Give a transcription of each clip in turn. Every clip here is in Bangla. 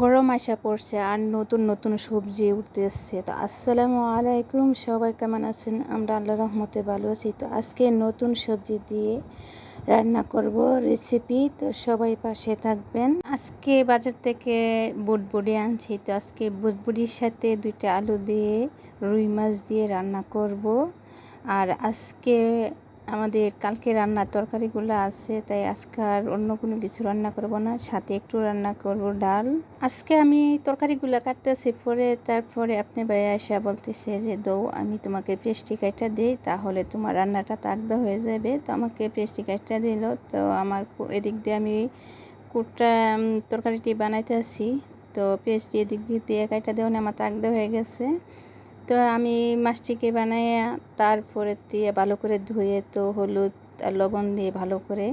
গরম আসা পড়ছে আর নতুন নতুন সবজি উঠতেছে। তো আসসালামু আলাইকুম, সবাই কেমন আছেন? আমরা আল্লাহ রহমতে ভালো আছি। তো আজকে নতুন সবজি দিয়ে রান্না করব রেসিপি তো সবাই পাশে থাকবেন। আজকে বাজার থেকে বুটবুড়ি আনছি। তো আজকে বুটবুড়ির সাথে দুইটা আলু দিয়ে, রুই মাছ দিয়ে রান্না করব। আর আজকে আমাদের কালকে রান্নার তরকারিগুলো আছে, তাই আজকে আর অন্য কোনো কিছু রান্না করব না। সাথে একটু রান্না করব ডাল। আজকে আমি তরকারিগুলো কাটতেছি, পরে তারপরে আপনি ভাই আসা বলতেছে যে, দৌ, আমি তোমাকে পেস্টি কাইটা দিই, তাহলে তোমার রান্নাটা তাকদা হয়ে যাবে। তো আমাকে পেস্টি কাইটা দিল। তো আমার এদিক দিয়ে আমি কুটটা তরকারিটি বানাইতে আসি তো পেস্ট এদিক দিয়ে কাইটা দেওয়া আমার তাকদা হয়ে গেছে। তো আমি মাছটিকে বানাইয়া তারপরে দিয়ে ভালো করে ধুয়ে তো হলুদ আর লবণ দিয়ে ভালো করে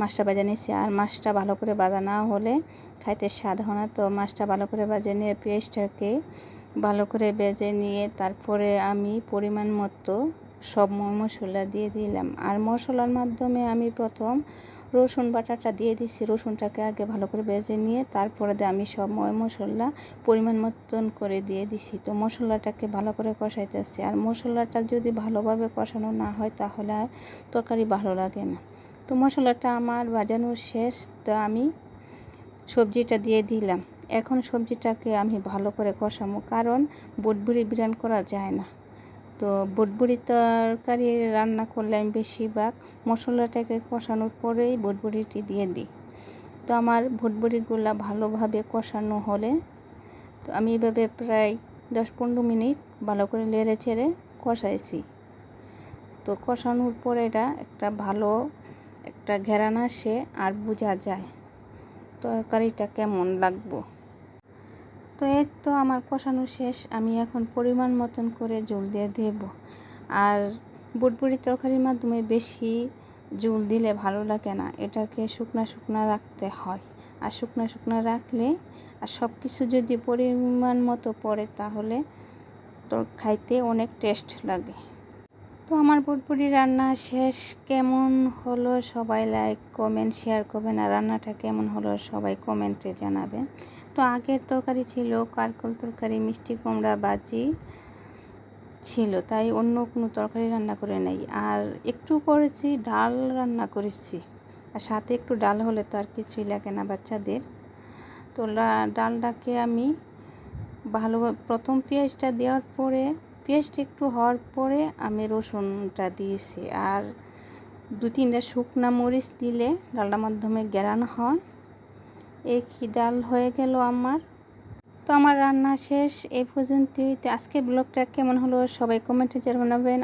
মাছটা বাজে নিয়েছি। আর মাছটা ভালো করে বাজা না হলে খাইতে স্বাদ হয় না। তো মাছটা ভালো করে বাজে নিয়ে পেস্টটাকে ভালো করে বেজে নিয়ে তারপরে আমি পরিমাণ মতো সব মশলা দিয়ে দিলাম। আর মশলার মাধ্যমে আমি প্রথম রসুন বাটাটা দিয়ে দিছি, রসুনটাকে আগে ভালো করে বেজে নিয়ে তারপরে আমি সব ময় মশলা পরিমাণ মতন করে দিয়ে দিছি। তো মশলাটাকে ভালো করে কষাইতে কষাইতেছি আর মশলাটা যদি ভালোভাবে কষানো না হয় তাহলে তরকারি ভালো লাগে না। তো মশলাটা আমার বাজানো শেষ, তো আমি সবজিটা দিয়ে দিলাম। এখন সবজিটাকে আমি ভালো করে কষাবো কারণ বুটবুড়ি বিরান করা যায় না। তো বুটবুড়ি তরকারি রান্না করলে আমি বেশিরভাগ মশলাটাকে কষানোর পরেই বুটবুড়িটি দিয়ে দিই। তো আমার ভুটবুড়িগুলো ভালোভাবে কষানো হলে তো আমি এভাবে প্রায় দশ পনেরো মিনিট ভালো করে লেড়ে ছেড়ে কষাইছি। তো কষানোর পরে এটা একটা ভালো একটা ঘেরান আসে আর বোঝা যায় তরকারিটা কেমন লাগবো। তো এর তো আমার কষানো শেষ। আমি এখন পরিমাণ মতন করে জল দিয়ে দেব আর বুটবুড়ি তরকারির মাধ্যমে বেশি জল দিলে ভালো লাগে না। এটাকে শুকনা শুকনা রাখতে হয়। আর শুকনা শুকনা রাখলে আর সব কিছু যদি পরিমাণ মতো পড়ে তাহলে তোর খাইতে অনেক টেস্ট লাগে। তো আমার বুটবুড়ি রান্না শেষ। কেমন হলো সবাই লাইক কমেন্ট শেয়ার করবেন। আর রান্নাটা কেমন হলো সবাই কমেন্টে জানাবেন। তো আগের তরকারি ছিল, কারকল তরকারি, মিষ্টি কুমড়া বাজি ছিল, তাই অন্য কোনো তরকারি রান্না করে নেই। আর একটু করেছি, ডাল রান্না করেছি। আর সাথে একটু ডাল হলে তো আর কিছুই লাগে না বাচ্চাদের। তো ডালটাকে আমি ভালো, প্রথম পেঁয়াজটা দেওয়ার পরে, পেঁয়াজটা একটু হওয়ার পরে আমি রসুনটা দিয়েছি। আর দু তিনটা শুকনা মরিচ দিলে ডালটার মাধ্যমে গেরানো হয়। এই ডাল হয়ে গেল আমার? তো আমার রান্না শেষ এই পর্যন্তই। আজকে ব্লগটা কেমন হলো সবাই কমেন্টে জানাবেন।